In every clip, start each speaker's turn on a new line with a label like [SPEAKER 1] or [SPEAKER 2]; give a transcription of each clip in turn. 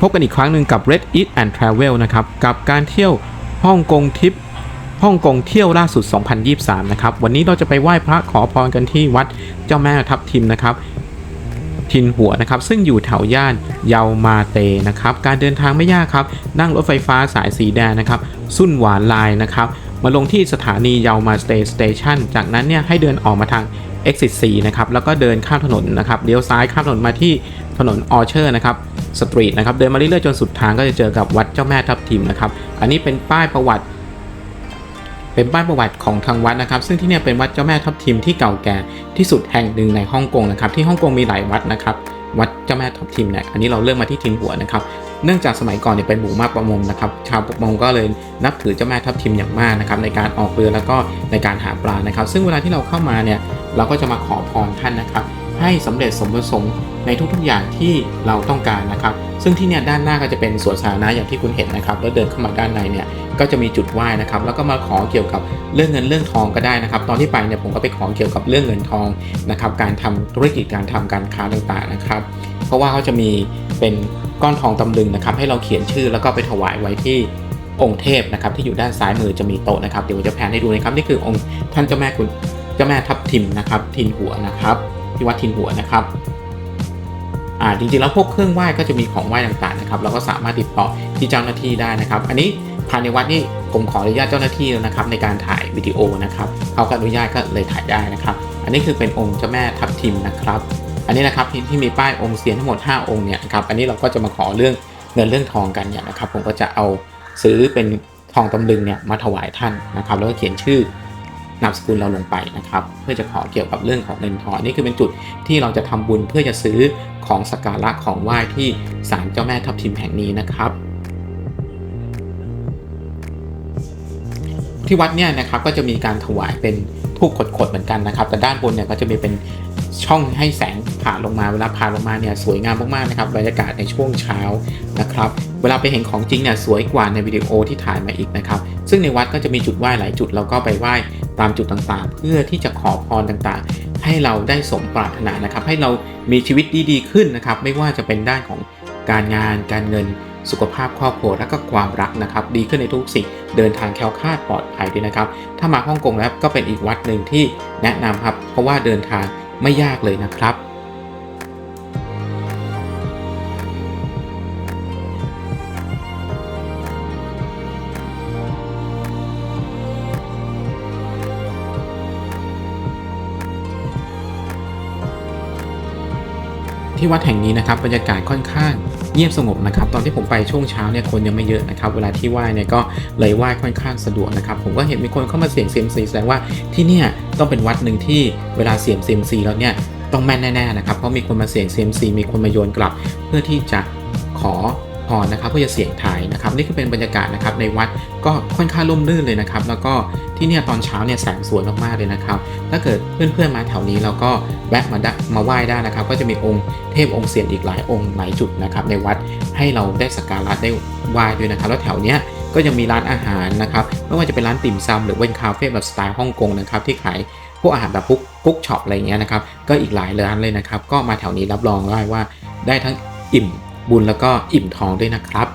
[SPEAKER 1] พบกันอีกครั้งหนึ่งกับ Red Eat and Travel นะครับ กับการเที่ยวฮ่องกงทริปฮ่องกงเที่ยวล่าสุด 2023 นะครับ วันนี้เราจะไปไหว้พระขอพรกันที่วัดเจ้าแม่ทับทิมนะครับทินหัวนะครับ ซึ่งอยู่แถวย่านเยาวมาเตนะครับ การเดินทางไม่ยากครับ นั่งรถไฟฟ้าสายสีแดงนะครับสุ่นหวานลายนะครับ มาลงที่สถานีเยาวมาสเตสเตชันจากนั้นเนี่ยให้เดินออกมาทาง exit 4นะครับ แล้วก็เดินข้ามถนนนะครับ เลี้ยวซ้ายข้ามถนนมาที่ถนนออเชอร์นะครับ สตรีทนะครับเดินมาเรื่อยๆจนสุดทางก็จะเจอกับวัดเจ้าแม่ทับทิมนะครับอันนี้เป็นป้ายประวัติ เป็นป้ายประวัติของทางวัดนะครับ ซึ่งที่นี่เป็นวัดเจ้าแม่ทับทิมที่เก่าแก่ที่สุดแห่งหนึ่งในฮ่องกงนะครับที่ฮ่องกงมีหลายวัดนะครับวัดเจ้าแม่ทับทิมเนี่ยอันนี้เราเลือกมาที่ทินหัวนะครับเนื่องจากสมัยก่อนเนี่ยเป็นหมู่มากประมงนะครับชาวประมงก็เลยนับถือเจ้าแม่ทับทิมอย่างมากนะครับในการออกเรือแล้วก็ในการหาปลานะครับ ซึ่งเวลาที่เราเข้ามาเนี่ยเราก็จะมาขอพรท่านนะครับ ให้สำเร็จสมประสงค์ในทุกๆอย่างที่เราต้องการนะครับ ซึ่งที่เนี่ยด้านหน้าก็จะเป็นสวนสาธารณะอย่างที่คุณเห็นนะครับ แล้วเดินเข้ามาด้านในเนี่ยก็จะมีจุดไหว้นะครับ แล้วก็มาขอเกี่ยวกับเรื่องเงินเรื่องทองก็ได้นะครับ ตอนที่ไปเนี่ยผมก็ไปขอเกี่ยวกับเรื่องเงินทองนะครับ การทำธุรกิจการทำการค้าต่างๆนะครับ เพราะว่าเขาจะมีเป็นก้อนทองตำลึงนะครับ ให้เราเขียนชื่อแล้วก็ไปถวายไว้ที่องค์เทพนะครับที่อยู่ด้านซ้ายมือจะมีโต๊ะนะครับเดี๋ยวผมจะแพนให้ดูนะครับนี่คือองค์ท่านเจ้าแม่คุณเจ้าแม่ทับทิมนะครับทินหัวนะครับ ที่วัดทินหัวนะครับอ่าจริงๆแล้วพวกเครื่องไหว้ก็จะมีของไหว้ต่างๆนะครับเราก็สามารถติดต่อที่เจ้าหน้าที่ได้นะครับ อันนี้ภายในวัดนี่ผมขออนุญาตเจ้าหน้าที่แล้วนะครับ ในการถ่ายวิดีโอนะครับเขาก็อนุญาตก็เลยถ่ายได้นะครับ อันนี้คือเป็นองค์เจ้าแม่ทับทิมนะครับ อันนี้นะครับที่ที่มีป้ายองค์เสียนทั้งหมด 5 องค์เนี่ยนะครับอันนี้เราก็จะมาขอเรื่องเงินเรื่องทองกันเนี่ยนะครับ ผมก็จะเอาซื้อเป็นทองตำลึงเนี่ยมาถวายท่านนะครับ แล้วก็เขียนชื่อ นามสกุลเราลงไปนะครับ เพื่อจะขอเกี่ยวกับเรื่องของเงินทอนนี่คือเป็นจุดที่เราจะทำบุญเพื่อจะซื้อของสักการะของไหว้ที่ศาลเจ้าแม่ทับทิมแห่งนี้นะครับ ที่วัดเนี่ยนะครับก็จะมีการถวายเป็นทูบขดๆเหมือนกันนะครับ แต่ด้านบนเนี่ยก็จะมีเป็น ช่องให้แสงผ่านลงมาเวลาผ่านลงมาเนี่ยสวยงามมากๆนะครับบรรยากาศในช่วงเช้านะครับเวลาไปเห็นของจริงเนี่ยสวยกว่าในวิดีโอที่ถ่ายมาอีกนะครับซึ่งในวัดก็จะมีจุดไหว้หลายจุดเราก็ไปไหว้ตามจุดต่างๆ เพื่อที่จะขอพรต่างๆ ให้เราได้สมปรารถนานะครับ ให้เรามีชีวิตดีๆขึ้นนะครับ ไม่ว่าจะเป็นด้านของการงาน การเงินสุขภาพครอบครัวและก็ความรักนะครับ ดีขึ้นในทุกสิ่งเดินทางแคล้วคลาดปลอดภัยด้วยนะครับ ถ้ามาฮ่องกงแล้วก็เป็นอีกวัดหนึ่งที่แนะนำครับ เพราะว่าเดินทาง ไม่ยากเลยนะครับ ที่วัดแห่งนี้นะครับบรรยากาศค่อนข้างเงียบสงบนะครับตอนที่ผมไปช่วงเช้าเนี่ยคนยังไม่เยอะนะครับเวลาที่ไหว้เนี่ยก็เลยไหว้ค่อนข้างสะดวกนะครับผมก็เห็นมีคนเข้ามาเสี่ยงเซียมซีแสดงว่าที่เนี่ย ต้องเป็นวัดหนึ่งที่เวลาเสี่ยงเซียมซีแล้วเนี่ยต้องแม่นแน่ๆนะครับเพราะมีคนมาเสี่ยงเซียมซีมีคนมาโยนกลับ เพื่อที่จะขอพรนะครับเพื่อจะเสี่ยงทายนะครับ นี่คือเป็นบรรยากาศนะครับในวัดก็ค่อนข้างร่มรื่นเลยนะครับ แล้วก็ที่เนี่ยตอนเช้าเนี่ยแสงสวยมากๆเลยนะครับ ถ้าเกิดเพื่อนๆมาแถวนี้เราก็แวะมาได้มาไหว้ได้นะครับ ก็จะมีองค์เทพองค์เสียนอีกหลายองค์หลายจุดนะครับในวัดให้เราได้สักการะได้ไหว้ด้วยนะครับ แล้วแถวเนี้ย ก็ยังมีร้านอาหารนะครับไม่ว่าจะเป็นร้านติ่มซำหรือเป็นคาเฟ่แบบสไตล์ฮ่องกงนะครับที่ขายพวกอาหารแบบพุกพุกช็อปอะไรเงี้ยนะครับก็อีกหลายร้านเลยนะครับ ก็มาแถวนี้รับรองได้ว่าได้ทั้งอิ่มบุญแล้วก็อิ่มทองด้วยนะครับ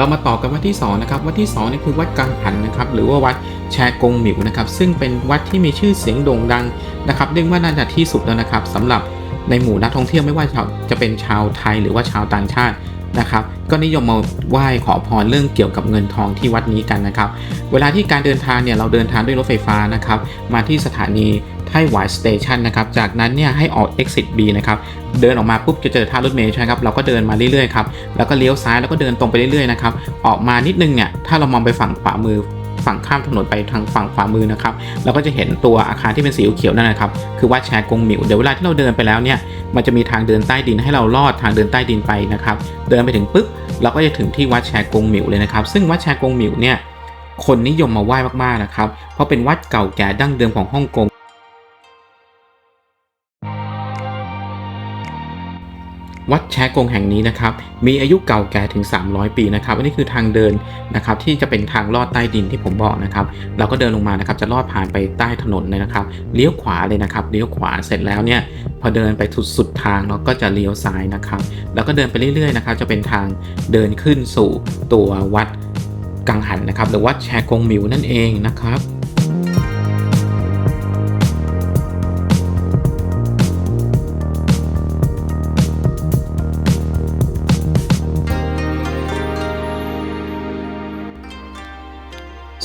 [SPEAKER 1] เรามาต่อกันวัดที่2นะครับวัดที่2นี่คือวัดกังหันนะครับหรือว่าวัดแชกงหมิวนะครับซึ่งเป็นวัดที่มีชื่อเสียงโด่งดังนะครับเรียกว่าน่าจะที่สุดแล้วนะครับสำหรับในหมู่นักท่องเที่ยวไม่ว่าจะเป็นชาวไทยหรือว่าชาวต่างชาติ นะครับ ก็นิยมมาไหว้ขอพรเรื่องเกี่ยวกับเงินทองที่วัดนี้กันนะครับ เวลาที่การเดินทางเนี่ยเราเดินทางด้วยรถไฟฟ้านะครับ มาที่สถานีไต้หวันสเตชันนะครับ จากนั้นเนี่ยให้ออก exit B นะครับ เดินออกมาปุ๊บจะเจอท่ารถเมล์ใช่ไหมครับ เราก็เดินมาเรื่อยๆครับ แล้วก็เลี้ยวซ้ายแล้วก็เดินตรงไปเรื่อยๆนะครับ ออกมานิดนึงเนี่ย ถ้าเรามองไปฝั่งขวามือ ฝั่งข้ามถนนไปทางฝั่งขวามือนะครับเราก็จะเห็นตัวอาคารที่เป็นสีเขียวนั่นนะครับคือวัดแชร์กงหมิวเดี๋ยวเวลาที่เราเดินไปแล้วเนี่ยมันจะมีทางเดินใต้ดินให้เราลอดทางเดินใต้ดินไปนะครับเดินไปถึงปุ๊บเราก็จะถึงที่วัดแชร์กงหมิวเลยนะครับ ซึ่งวัดแชร์กงหมิวเนี่ยคนนิยมมาไหว้มากๆนะครับ เพราะเป็นวัดเก่าแก่ดั้งเดิมของฮ่องกง วัดแชกงแห่งนี้นะครับ มีอายุเก่าแก่ถึง 300 ปีนะครับ อันนี้คือทางเดินนะครับ ที่จะเป็นทางลอดใต้ดินที่ผมบอกนะครับ เราก็เดินลงมานะครับ จะลอดผ่านไปใต้ถนนเลยนะครับ เลี้ยวขวาเลยนะครับ เลี้ยวขวาเสร็จแล้วเนี่ย พอเดินไปสุดสุดทางเราก็จะเลี้ยวซ้ายนะครับ แล้วก็เดินไปเรื่อยๆนะครับ จะเป็นทางเดินขึ้นสู่ตัววัดกังหันนะครับ หรือวัดแชกงหมิวนั่นเองนะครับ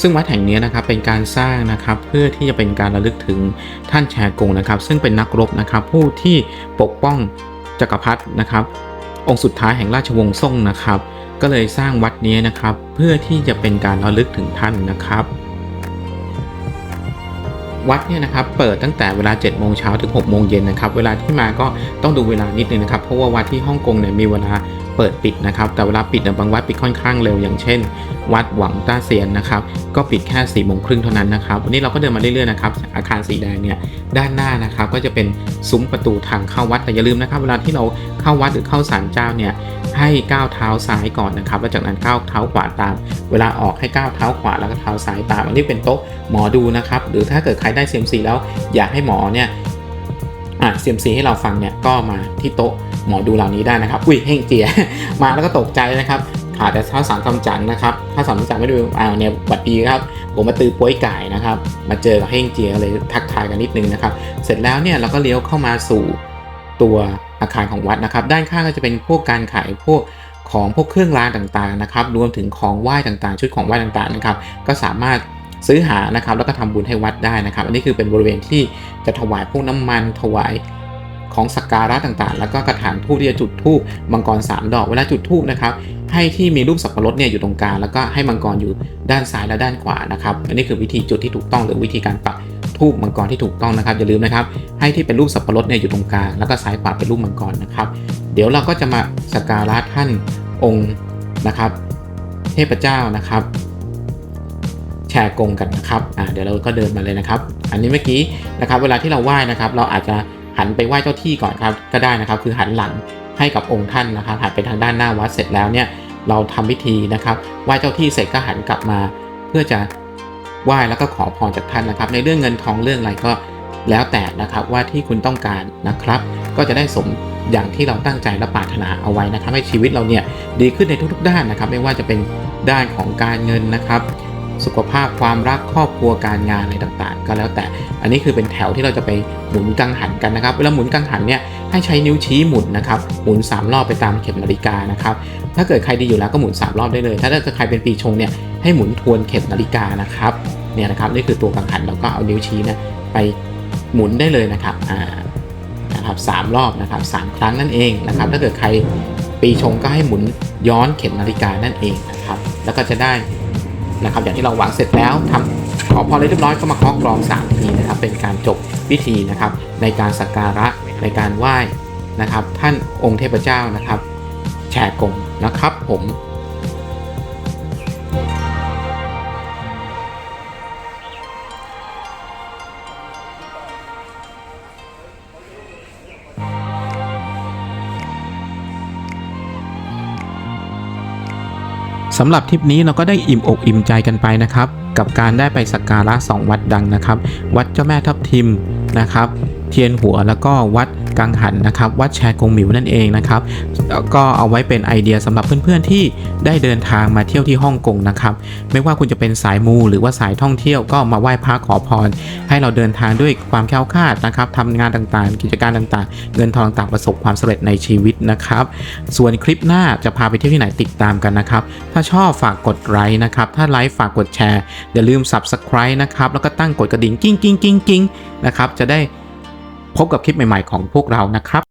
[SPEAKER 1] ซึ่งวัดแห่งนี้นะครับเป็นการสร้างนะครับเพื่อที่จะเป็นการระลึกถึงท่านแชกงนะครับ ซึ่งเป็นนักรบนะครับผู้ที่ปกป้องจักรพรรดินะครับ องค์สุดท้ายแห่งราชวงศ์ซ่งนะครับ ก็เลยสร้างวัดนี้นะครับ เพื่อที่จะเป็นการระลึกถึงท่านนะครับวัดเนี่ยนะครับเปิดตั้งแต่เวลา7โมงเช้าถึง6โมงเย็นนะครับเวลาที่มาก็ต้องดูเวลานิดนึงนะครับเพราะว่าวัดที่ฮ่องกงเนี่ยมีเวลา เปิดปิดนะครับ แต่เวลาปิดเนี่ยบางวัดปิดค่อนข้างเร็วอย่างเช่น วัดหวังต้าเซียนนะครับ ก็ปิดแค่4ี่โมงครึ่งเท่านั้นนะครับ วันนี้เราก็เดินมาเรื่อยๆนะครับ อาคารสีแดงเนี่ยด้านหน้านะครับก็จะเป็นซุ้มประตูทางเข้าวัด แต่อย่าลืมนะครับ เวลาที่เราเข้าวัดหรือเข้าศาลเจ้าเนี่ยให้ก้าวเท้าซ้ายก่อนนะครับ แล้วจากนั้นก้าวเท้าขวาตาม เวลาออกให้ก้าวเท้าขวาแล้วก็เท้าซ้ายตาม อันนี้เป็นโต๊ะหมอดูนะครับ หรือถ้าเกิดใครได้เซียมซีแล้วอยากให้หมอเนี่ยอะเซียมซีให้เราฟังเนี่ยก็มาที่โต๊ะ หมอดูเหล่านี้ได้นะครับ อุ้ยเฮงเจีย มาแล้วก็ตกใจนะครับขาดแต่ท้าสามคำจังนะครับ ถ้าสามคำจังไม่ดูอ้าวเนี่ยบัดดีครับ ผมมาตือป้วยไก่นะครับ มาเจอกับเฮงเจียเลยทักทายกันนิดนึงนะครับ เสร็จแล้วเนี่ยเราก็เลี้ยวเข้ามาสู่ตัวอาคารของวัดนะครับ ด้านข้างก็จะเป็นพวกการขายพวกของพวกเครื่องรางต่างๆนะครับ รวมถึงของไหว้ต่างๆ ชุดของไหว้ต่างๆนะครับ ก็สามารถซื้อหานะครับ แล้วก็ทำบุญให้วัดได้นะครับ อันนี้คือเป็นบริเวณที่จะถวายพวกน้ำมันถวาย ของสักการะต่างๆ แล้วก็กระถางทูบที่จะจุดทูบมังกรสามดอกเวลาจุดทูบนะครับให้ที่มีรูปสับปะรดเนี่ยอยู่ตรงกลางแล้วก็ให้มังกรอยู่ด้านซ้ายและด้านขวานะครับอันนี้คือวิธีจุดที่ถูกต้องหรือวิธีการปักทูบมังกรที่ถูกต้องนะครับอย่าลืมนะครับให้ที่เป็นรูปสับปะรดเนี่ยอยู่ตรงกลางแล้วก็ซ้ายขวาเป็นรูปมังกรนะครับเดี๋ยวเราก็จะมาสักการะท่านองค์นะครับ เทพเจ้านะครับแชร์กงกันนะครับอ่าเดี๋ยวเราก็เดินมาเลยนะครับ อันนี้เมื่อกี้นะครับ เวลาที่เราไหว้นะครับ เราอาจจะ หันไปไหว้เจ้าที่ก่อนครับก็ได้นะครับ คือหันหลังให้กับองค์ท่านนะครับหันไปทางด้านหน้าวัดเสร็จแล้วเนี่ยเราทำพิธีนะครับไหว้เจ้าที่เสร็จก็หันกลับมา เพื่อจะไหว้แล้วก็ขอพรจากท่านนะครับ ในเรื่องเงินทองเรื่องอะไรก็แล้วแต่นะครับว่าที่คุณต้องการนะครับ ก็จะได้สมอย่างที่เราตั้งใจและปรารถนาเอาไว้นะครับ ให้ชีวิตเราเนี่ยดีขึ้นในทุกๆ ด้านนะครับ ไม่ว่าจะเป็นด้านของการเงินนะครับ สุขภาพความรักครอบครัวการงานอะไรต่างๆ ก็แล้วแต่ อันนี้คือเป็นแถวที่เราจะไปหมุนกังหันกันนะครับ เวลาหมุนกังหันเนี่ยให้ใช้นิ้วชี้หมุนนะครับ หมุน 3 รอบไปตามเข็มนาฬิกานะครับ ถ้าเกิดใครดีอยู่แล้วก็หมุน 3 รอบได้เลย ถ้าเกิดใครเป็นปีชงเนี่ยให้หมุนทวนเข็มนาฬิกานะครับ เนี่ยนะครับนี่คือตัวกังหันเราก็เอานิ้วชี้นะไปหมุนได้เลยนะครับ อ่า นะครับสามรอบนะครับสามครั้งนั่นเองนะครับ ถ้าเกิดใครปีชงก็ให้หมุนย้อนเข็มนาฬิกานั่นเองนะครับ แล้วก็จะได้ นะครับอย่างที่เราหวังเสร็จแล้วทำขอพรเรียบร้อยก็มาเคาะกรองสามทีนะครับเป็นการจบพิธีนะครับในการสักการะในการไหว้นะครับท่านองค์เทพเจ้านะครับ แชร์กงนะครับผม สำหรับทริปนี้เราก็ได้อิ่มอกอิ่มใจกันไปนะครับ กับการได้ไปสักการะสองวัดดังนะครับ วัดเจ้าแม่ทับทิมนะครับ เทียนหัวแล้วก็วัด กังหันนะครับวัดแชกงหมิวนั่นเองนะครับก็เอาไว้เป็นไอเดียสำหรับเพื่อนๆที่ได้เดินทางมาเที่ยวที่ฮ่องกงนะครับไม่ว่าคุณจะเป็นสายมูหรือว่าสายท่องเที่ยวก็มาไหว้พระขอพร ให้เราเดินทางด้วยความแค้วคาดนะครับทำงานต่างๆ กิจการต่างๆ เงินทองต่างประสบความสำเร็จในชีวิตนะครับ ส่วนคลิปหน้าจะพาไปเที่ยวที่ไหนติดตามกันนะครับ ถ้าชอบฝากกดไลค์นะครับ ถ้าไลค์ฝากกดแชร์อย่าลืม subscribe นะครับ แล้วก็ตั้งกดกระดิ่งกิ้งกิ้งกิ้งกิ้งนะครับจะได้ พบกับคลิปใหม่ๆของพวกเรานะครับ